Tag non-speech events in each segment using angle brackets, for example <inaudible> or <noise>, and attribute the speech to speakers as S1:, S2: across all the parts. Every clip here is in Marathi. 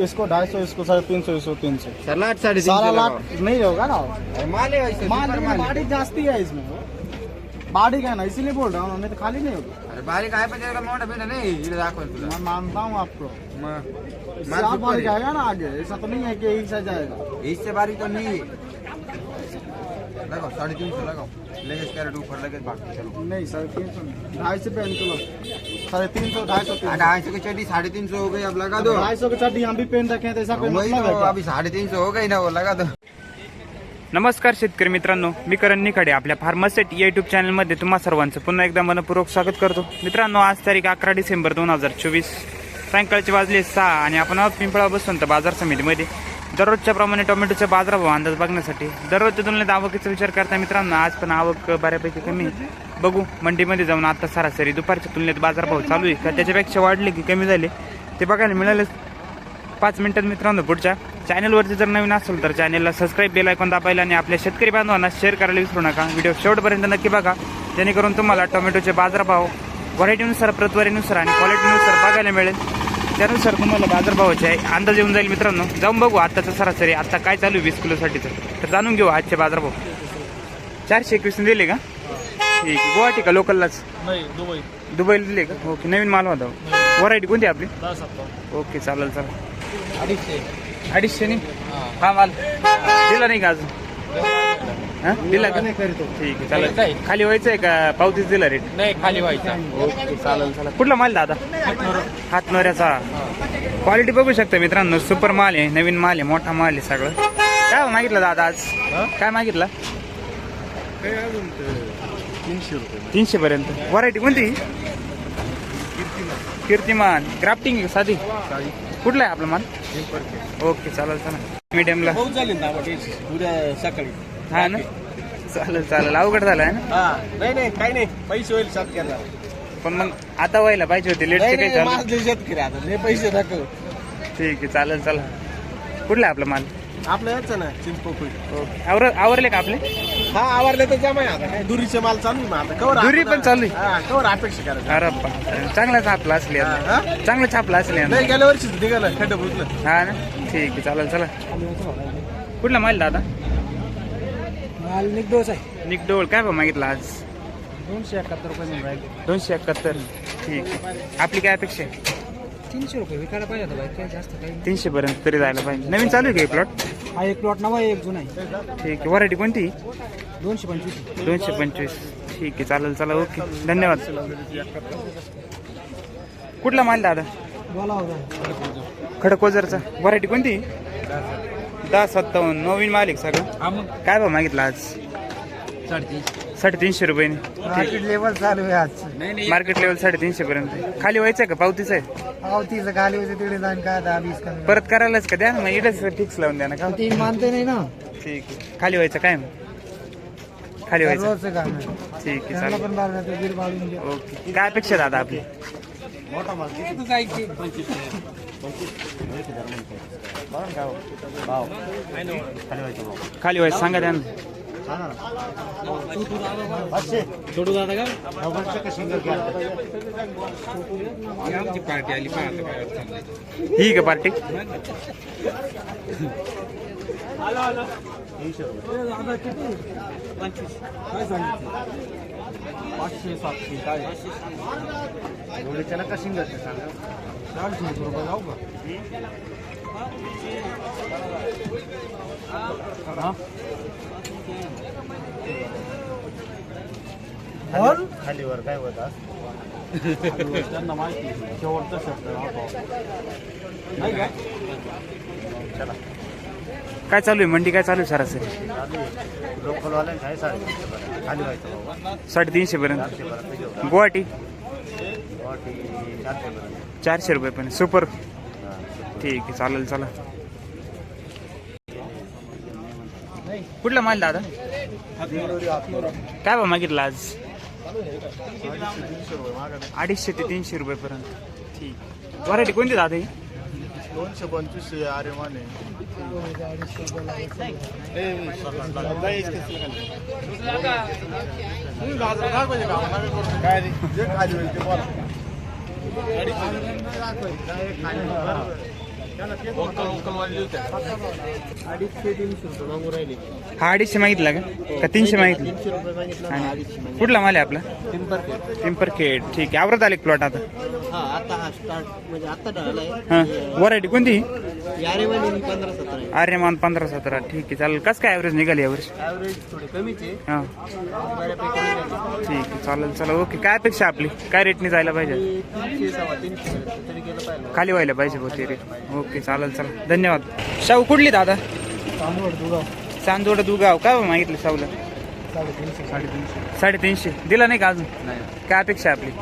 S1: इसको ढाई सौ इसको साढ़े तीन सौ इसको तीन सौ।
S2: सलाड साढ़े
S1: सारा लाख नहीं होगा ना?
S2: माल।
S1: बाड़ी जास्ती है इसमें। बाड़ी का है ना इसीलिए बोल रहा हूँ तो खाली नहीं होगा।
S2: अरे पण त्याला मोठा भेटा नाही
S1: मैं मानता हूँ आपको। इससे
S2: आहे.
S1: जाएगा ना आगे ऐसा तो नहीं है कि यही से जाएगा।
S2: इससे बारीक तो नहीं। लगाओ साढ़े तीन सौ लगाओ। लगेच कॅरेट ऊपर लगेच बाकी चलो।
S1: नहीं साढ़े तीन सौ ढाई सौ पेन किलो साढ़े तीन सौ ढाई सौ।
S2: ढाई सौ की चड्डी साढ़े तीन सौ हो गई अब लगा दो।
S1: ढाई सौ की चड्डी हम भी पेन रखे हैं तो ऐसा
S2: तो
S1: है?
S2: अभी साढ़े तीन सौ हो गई ना वो लगा दो।
S3: नमस्कार शेतकरी मित्रांनो मी करण निखाडे आपल्या फार्मासेट युट्यूब चॅनलमध्ये तुम्हा सर्वांचं पुन्हा एकदा मनपूर्वक स्वागत करतो. मित्रांनो आज तारीख अकरा डिसेंबर दोन हजार चोवीस. सायंकाळचे वाजले सहा आणि आपण आहोत पिंपळा बसवंत बाजार समितीमध्ये. दररोजच्या प्रमाणे टोमॅटोचा बाजारभाव अंदाज बघण्यासाठी दररोजच्या तुलनेत आवकीचा विचार करता मित्रांनो आज पण आवक बऱ्यापैकी कमी बघू मंडीमध्ये जाऊन आता सरासरी दुपारच्या तुलनेत बाजारभाव चालू आहे का? त्याच्यापेक्षा वाढले की कमी झाले? ते बघायला मिळालेच. पाच मिनिटात मित्रांनो पुढच्या चॅनलवरती जर नवीन असेल तर चॅनलला सबस्क्राईब बेल ऐकून दाबायला आणि आपल्या शेतकरी बांधवांना शेअर करायला विसरू नका. व्हिडिओ शेवटपर्यंत नक्की बघा. जेणेकरून तुम्हाला टोमॅटोचे बाजारभाव व्हरायटीनुसार प्रतवारीनुसार आणि क्वालिटीनुसार बघायला मिळेल. त्यानुसार तुम्हाला बाजारभावाचे अंदाज येऊन जाईल मित्रांनो. जाऊन बघू आत्ताचं सरासरी. आता काय चालू आहे वीस किलोसाठीचं? तर जाणून घेऊ आजचे बाजारभाव चारशे एकवीस दिले का? ठीक आहे. गुवाहाटी का लोकललाच?
S1: नहीं दुबई.
S3: दुबईला दिले का? ओके नवीन माल होता. व्हरायटी कोणती आपली? ओके चालेल चालेल.
S1: अडीचशे.
S3: अडीचशे नी? हा माल. दिला नाही का अजून? हा? दिला का? ठीक आहे चालेल. खाली व्हायचं आहे का? पावतीच दिला रेट?
S1: नाही खाली व्हायचा.
S3: ओके चालेल चालेल. कुठला माल दादा? हातनोऱ्याचा. क्वालिटी बघू शकता मित्रांनो. सुपर माल आहे नवीन माल आहे मोठा माल आहे सगळं. काय मागितलं दादा आज? काय मागितलं?
S1: तीनशे रुपये.
S3: तीनशे पर्यंत. व्हरायटी कोणती? कीर्तिमान. ग्राफ्टिंग आहे का साधी? कुठला आहे आपला माल? ओके चालेल चालेल. मीडियमला
S1: बहुत झाली ना उद्या सकाळी.
S3: हा ना? चालेल चालेल. अवघड झालं आहे ना?
S1: हा. नाही नाही काही नाही. पैसे होईल शेतकऱ्याला.
S3: पण मग आता व्हायला पाहिजे होते. लेटचे काही झालं?
S1: माझे शेतकरी आता. लय पैसे दाखव
S3: ठीक आहे चालेल चला. कुठला आहे आपला माल?
S1: आपलं याचं ना चिंचपोकळी
S3: ओके. आवर आवरले का आपले?
S1: हा आवरले तर जमाय आता. काय दुरीचे माल चालू आहे मग आता. कवर
S3: दुरी
S1: आपण-
S3: पण चालू आहे?
S1: हा कवर अपेक्षा करायचं.
S3: अरे. चांगला छापला असले
S1: हा, हा?
S3: चांगला छापला असले
S1: नाही गेल्या वर्षी निघालं खड्डं
S3: हा ना? ठीक आहे चालेल चला. कुठला माल दादा?
S1: माल निघदोस आहे.
S3: निकडोळ काय भाव मागितला आज?
S1: दोनशे एकाहत्तर रुपये मिळून राहिले.
S3: दोनशे एकाहत्तर. ठीक आहे. आपली काय अपेक्षा आहे?
S1: तीनशे रुपये विकायला पाहिजे होता बाई काय जास्त काही
S3: तीनशे पर्यंत तरी जायला पाहिजे. नवीन चालू आहे का प्लॉट
S1: हा एक प्लॉट नवा एक जुना आहे.
S3: ठीक आहे. व्हरायटी कोणती?
S1: दोनशे पंचवीस.
S3: दोनशे पंचवीस. ठीक आहे. चालेल चला ओके. धन्यवाद. कुठला माल दादा?
S1: बोला होता
S3: खडकोजरचा व्हरायटी कोणती? दहा सत्तावन्न. नवीन माल आहे सगळं.
S1: हा मग?
S3: काय भाव मागितला आज?
S1: साडेतीनशे.
S3: साडेतीनशे रुपयाने.
S1: मार्केट लेवल चालू आहे आज. नाही
S3: मार्केट लेवल साडेतीनशे पर्यंत. खाली व्हायचं आहे का? पावतीचं आहे?
S1: पावतीचं खाली होते तिकडे जाईन काय दहा वीस कमी
S3: परत करायलाच का? द्या ना मग इथंच फिक्स लावून द्या ना. का?
S1: ती मानते नाही ना.
S3: ठीक आहे. खाली व्हायचं काय? मग खाली व्हायचं.
S1: रोजचं काम आहे.
S3: ठीक आहे
S1: त्यांना
S3: चालेल.
S1: पण बारा ते बिल बाळून घ्या
S3: ओके. काय अपेक्षा दादा आपली?
S1: मोठा माल. किती पंचवीस.
S3: खाली व्हायचं सांगा द्या ना
S1: छोटू दादा का
S2: आमची पार्टी आली
S3: ही का पार्टी?
S1: काय सांगितलं पाचशे सातशे काय एवढे का सिंगर सांगा चारशे रुपये जाऊ का बोल.
S4: खालीवर काय होता
S1: त्यांना माहिती. शेवटचा शब्द हा. नाही काय?
S3: काय चालू आहे? मंडी काय चालू आहे सरासरी?
S4: लोकलवाल्यांचं आहे. साडेतीनशे पर्यंत खाली व्हायचं बाबा.
S3: साडेतीनशे पर्यंत
S4: चारशे पर्यंत घेऊ
S3: गुवाहाटी?
S4: गुवाहाटी चारशे पर्यंत
S3: चारशे रुपये पण. सुपर. ठीक आहे चालेल चला. कुठला माल दादा? काय भाव मागितला आज? अडीचशे ते तीनशे रुपये पर्यंत. ठीक. व्हरायटी कोणती दादा ही?
S1: दोनशे पंचवीस अरे माने. काय
S3: हा अडीचशे मागितला का? का तीनशे मागितलं? कुठला माल आहे आपला?
S1: पिंपर
S3: पिंपरखेड ठीक आहे. आवरत आले प्लॉट आता.
S1: हा आता हा स्टार्ट म्हणजे आता
S3: हां व्हरायटी कोणती
S1: यारे वाली पंधरा सतरा आहे.
S3: आर्यमान पंधरा सतरा. ठीक आहे चालेल. कसं काय ॲव्हरेज निघाली यावर्षी
S1: ॲव्हरेज थोडे कमीच आहे.
S3: हां.
S1: बऱ्यापैकी निघाले.
S3: ठीक आहे चालेल चला ओके काय अपेक्षा आपली? काय रेटने जायला पाहिजे?
S1: ते तीनशे सव्वा तीनशे पर्यंत तरी गेलं पाहिजे
S3: खाली व्हायला पाहिजे होते रेट ओके चालेल चला धन्यवाद. शाहू कुठली दादा?
S1: तांदूळ दुगाव.
S3: चांदोड दुगाव. काय भाव मागितलं शाहूला?
S1: साडेतीनशे.
S3: दिला नाही का अजून?
S1: नाही.
S3: काय अपेक्षा आहे आपली?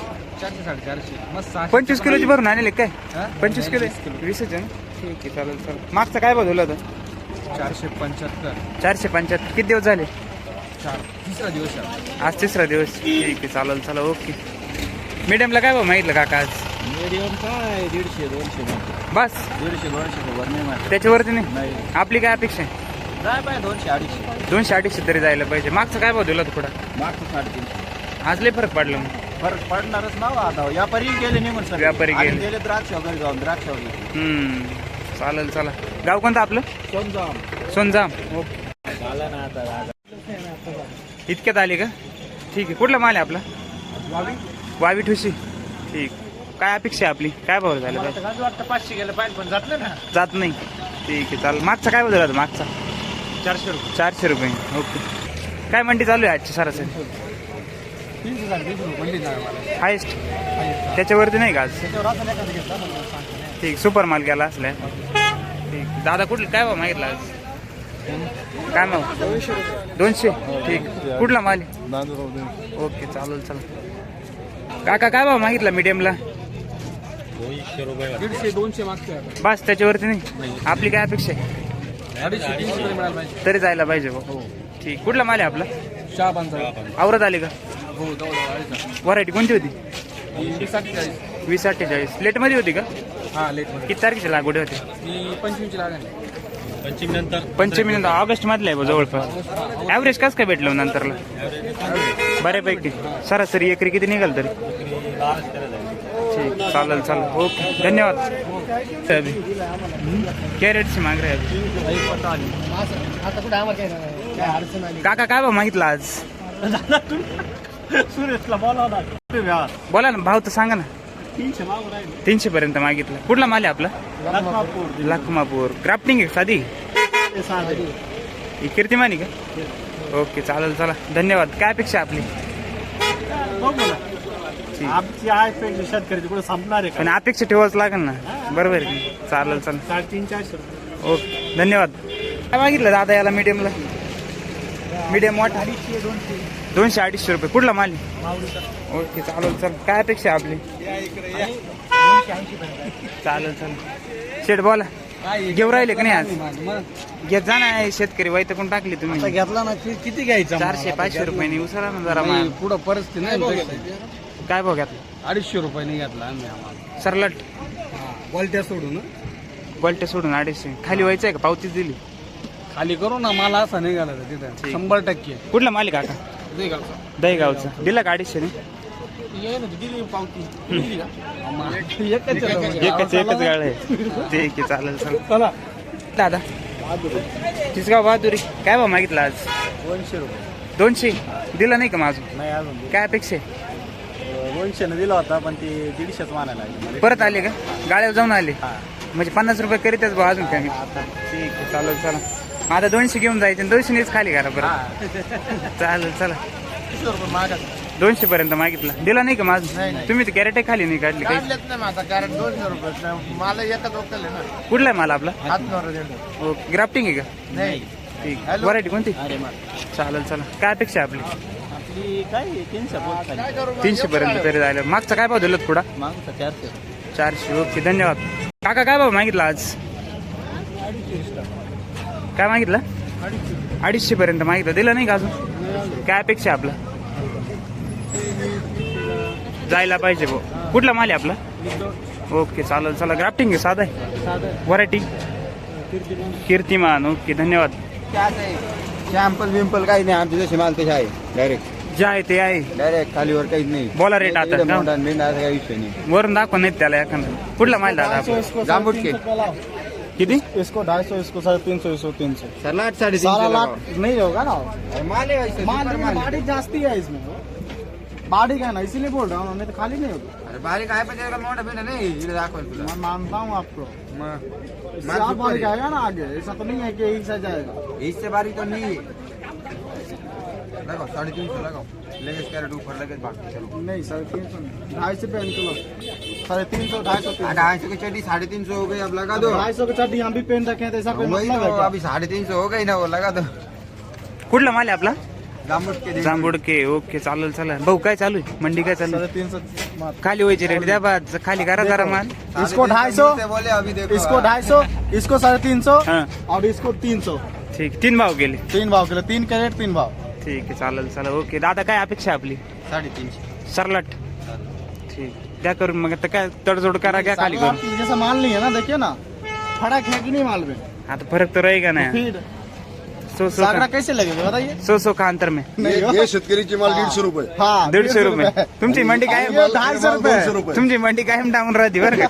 S1: चारशे साडेचारशे. मस्त
S3: पंचवीस किलोची भरून आणले काय?
S1: हा?
S3: पंचवीस किलो? वीसच आहे ना? ठीक आहे चालेल चालेल. मागचा काय बदलला होता?
S1: चारशे पंच्याहत्तर.
S3: चारशे पंच्याहत्तर. किती दिवस झाले?
S1: चार तिसरा दिवस आहे.
S3: आज तिसरा दिवस. ठीक आहे चालेल चला ओके. मीडियमला काय भाव मागितलं काका आज?
S1: मीडियम काय? दीडशे दोनशे
S3: बस.
S1: दीडशे दोनशे नाही माहिती
S3: त्याच्यावरती नाही?
S1: नाही.
S3: आपली काय अपेक्षा आहे?
S1: दोनशे अडीचशे.
S3: दोनशे अडीचशे तरी जायला पाहिजे. मागचा काय भाव दिला थोडा
S1: मागचं साडेतीनशे.
S3: आज लय फरक पडला मग.
S1: फरक पडणारच ना आता व्यापारी गेले निघून सर
S3: व्यापारी गेले.
S1: गेले द्राक्ष वगैरे जाऊन द्राक्ष वगैरे
S3: हम्म. चालेल चला गाव कोणतं आपलं?
S1: समजा
S3: सोनजाम. ओके
S1: झाला ना आता
S3: इतक्यात आले का? ठीक आहे. कुठला माल आहे आपला? वावी. ठुशी. ठीक. काय अपेक्षा आहे आपली? काय भाव झाला पाहिजे
S1: वाटतं पाचशे गेलं पाहिजे पण जात ना.
S3: जात नाही. ठीक आहे चालेल. मागचा काय बदल मागचा?
S1: चारशे रुपये.
S3: चारशे रुपये. ओके. काय मंडी चालू आहे आजची सरासरी?
S1: तीनशे साडेतीनशे रुपये पडली नाही मला
S3: हायेस्ट. त्याच्यावरती नाही का आज?
S1: त्याच्यावर असं नाही का घेतला मला सांगतो नाही.
S3: ठीक सुपर माल गेला असल्या ठीक. दादा कुठलं काय भाव मागितला आज? काय भाव? दोनशे? ठीक. कुठला माल? आहे? ओके चालेल चला काका काय भाव मागितला मीडियमला
S1: दीडशे दोनशे मागते आता.
S3: बस त्याच्यावरती नाही. आपली काय अपेक्षा आहे?
S1: अडीचशे तीनशे तरी मिळायला पाहिजे
S3: तरी जायला पाहिजे भाऊ ठीक. कुठला माल आहे आपला?
S1: चहा
S3: आवरत आले का?
S1: हो जवळ.
S3: व्हरायटी कोणती होती?
S1: ही सत्तेचाळीस
S3: वीस अठ्ठेचाळीस. लेटमध्ये होती का?
S1: हा लेटमध्ये.
S3: किती तारखेची लागवड होती?
S1: मी पंचवीसची लागेल.
S3: पंचमी नंतर. ऑगस्ट मधला आहे जवळपास. ॲव्हरेज कसं काय भेटलं नंतरला? बऱ्यापैकी. सरासरी एकरी किती निघाल तरी? ठीक चालेल चालेल. ओके. धन्यवाद. कॅरेटची माग रे अभि
S1: आता कुठे आम्हाला काय काय अडचण आली?
S3: काका काय भाव मागितला आज? <laughs>
S1: सुरेशला
S3: बोला ना भाव तर सांगा ना.
S1: तीनशे राहिले.
S3: तीनशे पर्यंत मागितलं. कुठला माल आहे आपला?
S1: लखमापूर.
S3: लखमापूर. क्राफ्टिंग आहे साधी?
S1: ते.
S3: ही कीर्तिमानी का? ओके चालेल चला. धन्यवाद. काय अपेक्षा आपली?
S1: बघू ना. आमची आहे पेक्षा शेतकऱ्याची कुठे संपणार आहे
S3: पण
S1: का
S3: अपेक्षा ठेवावंच लागेल ना. बरोबर आहे. की? चालेल चालेल
S1: साडेतीन चारशे रुपये.
S3: ओके धन्यवाद. काय मागितलं दादा याला मीडियमला मीडियम वाट
S1: अडीचशे दोनशे.
S3: दोनशे अडीचशे रुपये. कुठला माल? ओके चालेल चालेल काय अपेक्षा आहे आपली? चालेल चालेल शेठ बोला. घेऊ राहिले का नाही आज? घेत जा ना शेतकरी वाईट कोण टाकली
S1: आता
S3: तुम्ही
S1: घेतला ना किती घ्यायचा
S3: चारशे पाचशे रुपयाने उचला ना जरा माल.
S1: पुढं परिस्थिती नाही
S3: काय भाव घेतला?
S1: अडीचशे रुपयाने घेतला आम्ही
S3: सरलट.
S1: क्वालिटी सोडून
S3: बल्टे सोडून अडीचशे. खाली व्हायचं आहे का? पावतीच दिली.
S1: खाली करू ना मला असा निघाला तिथं. शंभर टक्के.
S3: कुठला माल आहे काका?
S1: दे गावचा.
S3: दहीगावचा. दिला का अडीचशे
S1: ये ना, दिली पावती. दिली का? एकच.
S3: एकच एकच गाळ आहे. <laughs> ठीक आहे चालेल चालेल
S1: चला.
S3: दादा. तिसगाव बहादुरी. काय भाव मागितला आज?
S1: दोनशे रुपये.
S3: दोनशे? दिला नाही का माझं
S1: नाही अजून
S3: काय अपेक्षा आहे?
S1: दोनशेनं दिला होता पण ते दीडशेच मानायला लागले.
S3: परत आले का? गाड्यावर जाऊन आले?
S1: हा.
S3: म्हणजे पन्नास रुपये करीतच भाऊ अजून काय ठीक आहे चालेल चला. आता दोनशे घेऊन जायचे दोनशेनेच खाली करा बरं. चालेल चला. दोनशे पर्यंत मागितला. दिला नाही का
S1: नाही,
S3: माझं?
S1: नाही.
S3: तुम्ही तर कॅरेट खाली नाही काढली काही.
S1: काढलेत नाही माझा कारण दोनशे रुपये. मला एकच ओकल आहे ना.
S3: कुठला आहे मला आपला? ओके ग्राफ्टिंग आहे का?
S1: नाही.
S3: ठीक. व्हरायटी कोणती? चालेल चला. काय अपेक्षा आहे आपली?
S1: आपली काय तीनशे
S3: पर्यंत तरी जायला मागचा काय भाव दिला थोडा
S1: मागचा चारशे.
S3: चारशे. ओके धन्यवाद. काका काय भाव मागितला आज? काय मागितलं? अडीचशे पर्यंत मागितलं. दिलं नाही का अजून? काय अपेक्षा आपला? जायला पाहिजे भाऊ. कुठला माल आहे आपला? ओके चालेल चला. ग्राफ्टिंग आहे साधा आहे. व्हरायटी कीर्तिमान. ओके धन्यवाद.
S2: शॅम्पल बिम्पल काही नाही. आमचे जसे माल तसे आहे. डायरेक्ट
S3: जे आहे ते आहे.
S2: डायरेक्ट खालीवर काहीच नाही.
S3: बोला रेट आता.
S2: काही विषय नाही.
S3: वरून दाखवा नाही त्याला एखादा. कुठला माल दादा
S2: जांबुटके
S3: किती
S1: इसको ढाई सौ इसको साढ़े तीन सौ इसको तीन सौ।
S2: सलाड साढ़े
S1: सारा लाट नहीं होगा ना? बाड़ी जास्ती है इसमें। बाड़ी का ना इसीलिए बोल रहा हूँ तो खाली नहीं होगा।
S2: अरे बारीक आहे पण त्याला मोठा पिंड नाही इकडे दाखवेल तुला
S1: मैं मानता हूँ आपको। इससे आप बाड़ी. आएगा ना आगे ऐसा तो नहीं है कि यही से जाएगा।
S2: इससे बारीक तो नहीं लगाओ साढ़े तीन सौ लगाओ। लगेच कॅरेट ऊपर लगेच बाकी चलो।
S1: नहीं साढ़े तीन सौ ढाई सौ पे निकलो साढ़े तीन सौ ढाई सौ
S2: ढाई सौ की चड्डी साढ़े तीन सौ हो गई अब लगा दो।
S1: ढाई सौ की चड्डी हम भी पहन रखे हैं तो ऐसा कोई
S2: वही
S1: मतलब
S2: तो
S1: क्या?
S2: अभी साढ़े तीन सौ हो गई ना वो लगा दो।
S3: कुठला माल आहे आपला?
S2: जामुट के दे
S3: जांभूडके ओके चालेल चालेल. भाऊ काय चालू आहे? मंडी काय चालू आहे?
S1: साढ़े तीन सौ मार
S3: खाली व्हायची रेट द्या बा खाली करा जरा माल.
S1: इसको ढाई सौ
S2: बोले अभी देखो
S1: इसको ढाई सौ इसको साढ़े तीन सौ
S3: हाँ।
S1: और इसको तीन सौ
S3: ठीक तीन भाव गेले.
S1: तीन भाव के लिए तीन कैरेट तीन भाव.
S3: ठीक आहे चालेल चालेल ओके. दादा काय अपेक्षा आहे आपली?
S2: साढ़े तीनशे
S3: सरलाट ठीक. द्या करून मग आता काय तडजोड करा घ्या खाली
S1: सागरा जैसा माल नहीं है ना देखिए ना. फड़क है कि नहीं माल में
S3: आता फरक तो रहेगा ना सो सो का
S1: कैसे लगेगा बताइए?
S3: सो सो का अंतर में.
S1: नहीं हो?
S5: हे शेतकरीची माल दीडशे रुपये.
S1: हाँ
S3: दीडशे रुपये. तुमची मंडी काय?
S1: ये ढाई सौ
S5: दोनशे
S1: रुपये.
S3: तुमची मंडी कायम डाऊन राहते बरं का?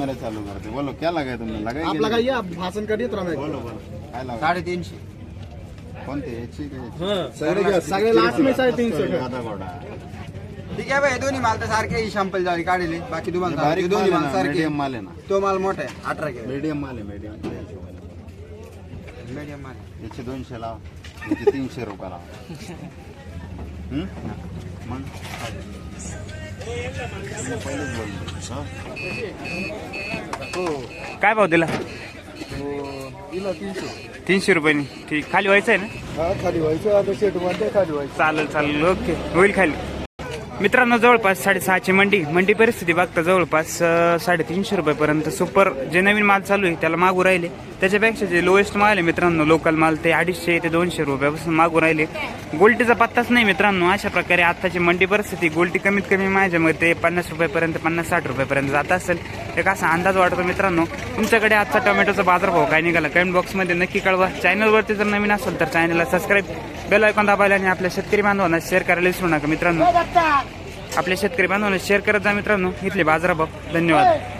S5: मेरे चालू करते. बोलो क्या लगाय तुमने? लगाय
S1: आप लगाइए आप भाषण करिए तो मैं।
S5: बोलो बोलो. काय लागा
S2: साढ़े
S5: कोणते? याची काय
S1: सगळे सगळे लास्ट में साढ़े तीन सौ
S2: ठीक आहे भाई दोन्ही माल तर सारखे शॅम्पल जारी काढले बाकी तुम्हाला
S5: बारीक
S2: दोन्ही
S5: माल
S2: माल
S5: आहे ना
S2: सारखे
S5: मीडियम माल आहे ना.
S2: तो माल मोठा आहे अठरा किलो.
S5: मीडियम माल आहे मीडियम
S2: मीडियम माल
S5: याचे दोनशे लाव याचे तीनशे रुपये लाव? मग? मी पहिलेच बोललो हा?
S3: काय भाव दिला?
S1: दिला तीनशे.
S3: तीनशे रुपयांनी. ठीक खाली व्हायचं आहे ना?
S1: हा खाली व्हायचं आता शेट म्हणते खाली व्हायचं.
S3: चालेल चालेल ओके. होईल खाली. मित्रांनो जवळपास साडेसहाची मंडी. मंडी परिस्थिती बघता जवळपास साडेतीनशे रुपयापर्यंत. सुपर जे नवीन माल चालू आहे त्याला मागू राहिले. त्याच्यापेक्षा जे लोएस्ट माल आहे मित्रांनो लोकल माल ते अडीचशे ते दोनशे रुपयापासून मागू राहिले. गोल्टीचा पत्ताच नाही मित्रांनो अशा प्रकारे आत्ताची मंडी परिस्थिती गोल्टी कमीत कमी माझ्या मते पन्नास रुपयापर्यंत पन्नास साठ रुपयापर्यंत जात असेल. एक असा अंदाज वाटतो मित्रांनो. तुमच्याकडे आजचा टोमॅटोचा बाजारभाव काय निघाला? कमेंट बॉक्समध्ये नक्की कळवा. चॅनलवरती जर नवीन असेल तर चॅनलला सबस्क्राईब बेल ऐकून दाबायला आणि आपल्या शेतकरी बांधवांना शेअर करायला विसरू नका मित्रांनो. आपल्या शेतकरी बांधवांना शेअर करत जा मित्रांनो. इथले बाजारभाव धन्यवाद.